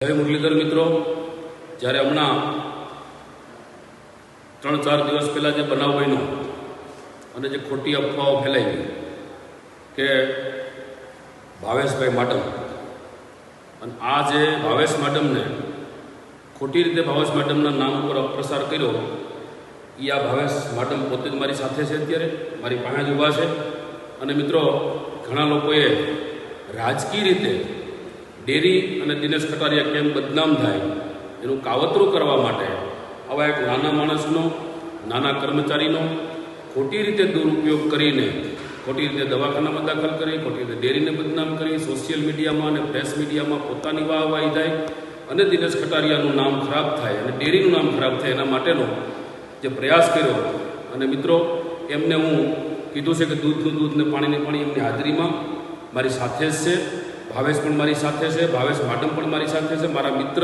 જય મુરલીધર મિત્રો. જ્યારે હમણાં ત્રણ ચાર દિવસ પહેલાં જે બનાવ બન્યો અને જે ખોટી અફવાઓ ફેલાઈ કે ભાવેશભાઈ માડમ અને આ જે ભાવેશ માડમને ખોટી રીતે ભાવેશ માડમના નામ ઉપર અપપ્રસાર કર્યો એ આ ભાવેશ માડમ પોતે જ મારી સાથે છે અત્યારે, મારી પાસે જ ઊભા છે. અને મિત્રો, ઘણા લોકોએ રાજકીય રીતે ડેરી અને દિનેશ કટારિયા કેમ બદનામ થાય? એનું કાવતરું કરવા માટે આવા એક નાના માણસનો, નાના કર્મચારીનો ખોટી રીતે દુરુપયોગ કરીને, ખોટી રીતે દવાખાનામાં દાખલ કરી, ખોટી રીતે ડેરીને બદનામ કરી, સોશિયલ મીડિયામાં અને પ્રેસ મીડિયામાં પોતાની વાહવાહી થાય અને દિનેશ કટારિયાનું નામ ખરાબ થાય અને ડેરીનું નામ ખરાબ થાય એના માટેનો જે પ્રયાસ કર્યો. અને મિત્રો, એમને હું કીધું છે કે દૂધનું દૂધ ને પાણીને પાણી એમની હાજરીમાં મારી સાથે જ છે. ભાવેશ પણ મારી સાથે છે, ભાવેશ માડમ પણ મારી સાથે છે, મારા મિત્ર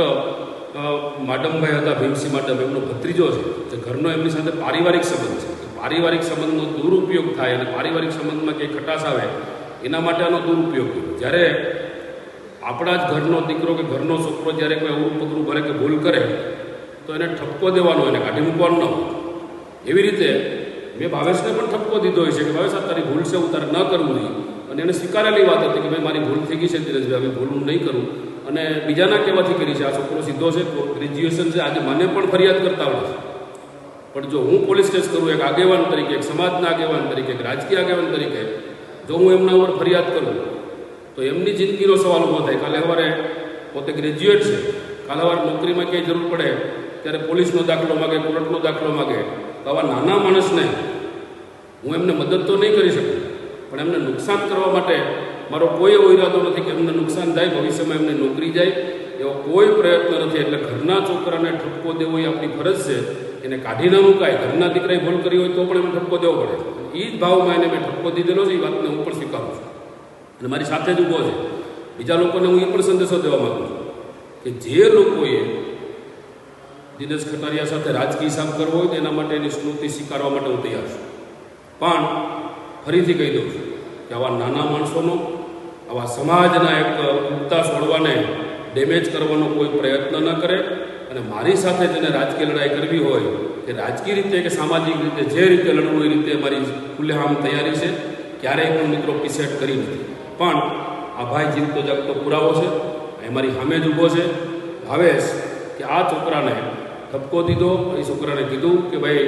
માડમભાઈ હતા ભીમસિંહ માડમ, એમનો ભત્રીજો છે. જે ઘરનો એમની સાથે પારિવારિક સંબંધ છે. પારિવારિક સંબંધનો દુરુપયોગ થાય અને પારિવારિક સંબંધમાં કંઈ ખટાશ આવે, એના માટે આનો દુરુપયોગ કર્યો. જ્યારે આપણા જ ઘરનો દીકરો કે ઘરનો છોકરો જ્યારે કોઈ અવરું પગરું ભરે કે ભૂલ કરે, તો એને ઠપકો દેવાનો, એને કાઢી મૂકવાનો ન હોય. એવી રીતે મેં ભાવેશને પણ ઠપકો દીધો હોય છે કે ભાવેશ, આ તારી ભૂલ છે, હું તારે ન કરવું જોઈએ. અને એને સ્વીકારેલી વાત હતી કે ભાઈ, મારી ભૂલ થઈ ગઈ છે ધીરજભાઈ હવે ભૂલ હું નહીં કરું. અને બીજાના કહેવાથી કરી છે, આ છોકરો સીધો છે ગ્રેજ્યુએશન છે, આજે મને પણ ફરિયાદ કરતા આવડે છે. પણ જો હું પોલીસ કેસ કરું, એક આગેવાન તરીકે, એક સમાજના આગેવાન તરીકે, એક રાજકીય આગેવાન તરીકે, જો હું એમના ઉપર ફરિયાદ કરું, તો એમની જિંદગીનો સવાલ ઊભો થાય. કાલે સવારે પોતે ગ્રેજ્યુએટ છે. કાલે સવારે નોકરીમાં ક્યાંય જરૂર પડે, ત્યારે પોલીસનો દાખલો માગે, કોર્ટનો દાખલો માગે તો આવા નાના માણસને હું એમને મદદ તો નહીં કરી શકું, પણ એમને નુકસાન કરવા માટે મારો કોઈ એવો ઈરાદો નથી કે એમને નુકસાન થાય, ભવિષ્યમાં એમને નોકરી જાય, એવો કોઈ પ્રયત્ન નથી. એટલે ઘરના છોકરાને ઠપકો દેવો એ આપણી ફરજ છે. એને કાઢી ન મુકાય. ઘરના દીકરાએ ભૂલ કરી હોય તો પણ એમને ઠપકો દેવો પડે. એ જ ભાવમાં એને મેં ઠપકો દીધેલો છે એ વાતને હું પણ સ્વીકારું છું. અને મારી સાથે જ ઊભો છે. બીજા લોકોને હું એ પણ સંદેશો દેવા માગું છું કે જે લોકોએ દિનેશ ખટારિયા સાથે રાજકીય હિસાબ કરવો હોય તો એના માટે એની સ્મૃતિ સ્વીકારવા માટે હું તૈયાર છું. પણ ફરીથી કહી દઉં છું કે આવા નાના માણસોનો, આવા સમાજના એક ઉગતા છોડવાને ડેમેજ કરવાનો કોઈ પ્રયત્ન ન કરે અને મારી સાથે જેને રાજકીય લડાઈ કરવી હોય, કે રાજકીય રીતે કે સામાજિક રીતે, જે રીતે લડવું એ રીતે મારી ખુલ્લેઆમ તૈયારી છે, ક્યારેય પણ મિત્રો પીસેટ કરી નથી. પણ આ ભાઈ જીવતો જાગતો પુરાવો છે એ મારી સામે જ ઊભો છે. ભાવેશ, કે આ છોકરાને ઠપકો દીધો એ છોકરાને કીધું કે ભાઈ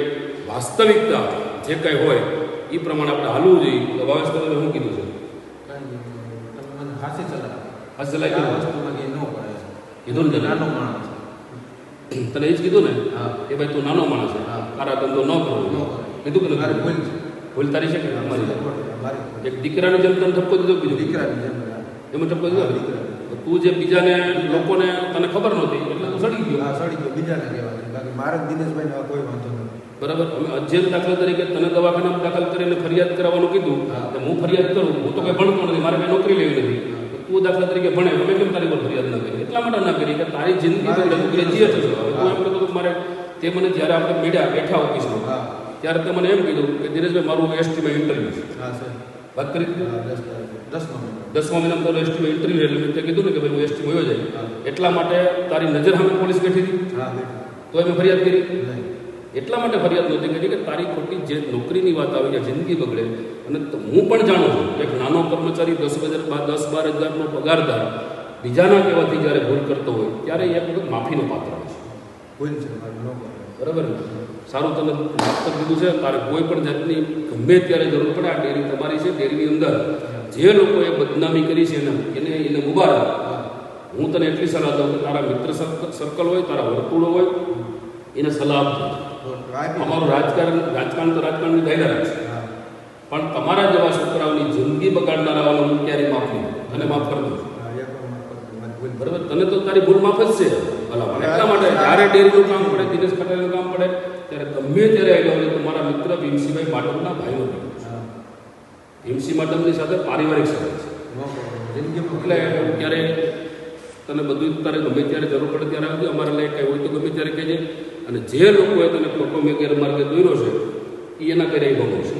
વાસ્તવિકતા જે કંઈ હોય એ પ્રમાણે આપણે હાલવું જોઈએ તો ભાવેશ તમે શું કીધું છે. કીધું ને? નાનો માણસ તને એ જ કીધું ને હા. કે ભાઈ તું નાનો માણસ છે. તારા ધંધો ન કરવો કીધું કે. ભૂલ. ભૂલ તારી છે કે? એક દીકરાને જેમ તને ઠપકો દીધો બીજો દીકરાની જેમ. એમાં ઠપકો દીધો હા, દીકરાની. તો તું જે બીજાને લોકોને તને ખબર નહોતી એટલે તું સડી ગયો. આ સડી ગયો બીજાને કહેવાય. બાકી મારે દિનેશભાઈને કોઈ વાંધો નથી. બરાબર અમે અધ્યયન દાખલા તરીકે તને દવાખાનામાં દાખલ કરીને ફરિયાદ કરાવવાનું કીધું હા. તો હું ફરિયાદ કરું હું તો કંઈ ભણતો નથી મારે કંઈ નોકરી લેવી નથી. તો દાખલા તરીકે ભણે અમે કેમ તારી પર ફરિયાદ ના કરી. એટલા માટે ના કરી કે તારી જિંદગી ગ્રેજ્યુએટ છો તું એમ કહેતો મારે તે મને જ્યારે આપણે મળ્યા બેઠા ઓફિસમાં ત્યારે તે મને એમ કીધું કે દિનેશભાઈ મારું એસટીમાં ઇન્ટરવ્યુ છે. હા સર. વાત કરી દસ દસમો મહિનામાં તારું એસટીમાં ઇન્ટરવ્યૂ એટલે તે કીધું ને કે ભાઈ હું એસટીમાં વયો જાય એટલા માટે તારી નજર સામે પોલીસ બેઠી હતી? તો એમ ફરિયાદ કરી? એટલા માટે ફરિયાદ નહોતી. કરી કે તારી ખોટી જે નોકરીની વાત આવે કે જિંદગી બગડે અને હું પણ જાણું છું કે એક નાનો કર્મચારી દસ હજાર દસ બાર હજારનો પગારદાર બીજાના કહેવાથી જ્યારે ભૂલ કરતો હોય ત્યારે એ બધું વખત માફીનો પાત્ર હોય છે. છે બરાબર ને? સારું માફ કરી દીધું છે, તારે કોઈ પણ જાતની ગમે ત્યારે જરૂર પડે, આ ડેરી તમારી છે, ડેરીની અંદર જે લોકોએ બદનામી કરી છે એને એને એને મુબારક. હું તને એટલી સલાહ દઉં કે તારા મિત્ર સર્કલ હોય, તારા વર્તુળો હોય, એને સલાહ આપજો. અમારું રાજકારણ રાજકારણ તો રાજકારણની દાયદા છે. પણ તમારા જેવા છોકરાઓની જિંદગી બગાડનારાઓને હું ક્યારેય માફ નહીં. અને માફ કરી દઉં. બરાબર? તને તો તારી ભૂલ માફ જ છે. ભલા, એટલા માટે જ્યારે ડેરીનું કામ પડે, દિનેશ પટેલનું કામ પડે ત્યારે ગમે ત્યારે આવી જાવ તમારા મિત્ર ભીમસિંહભાઈ માટમના ભાઈઓ ભીમસિંહ માટમની સાથે પારિવારિક સંબંધ છે. એટલે ક્યારે તને બધું તારે ગમે ત્યારે જરૂર પડે ત્યારે આવજો. અમારે લાયક કાંઈ હોય તો ગમે ત્યારે કહેજે. અને જે લોકોએ તને ખોટો મેં ગેરમાર્ગે દોર્યો છે એ એના કરે ભોગવશે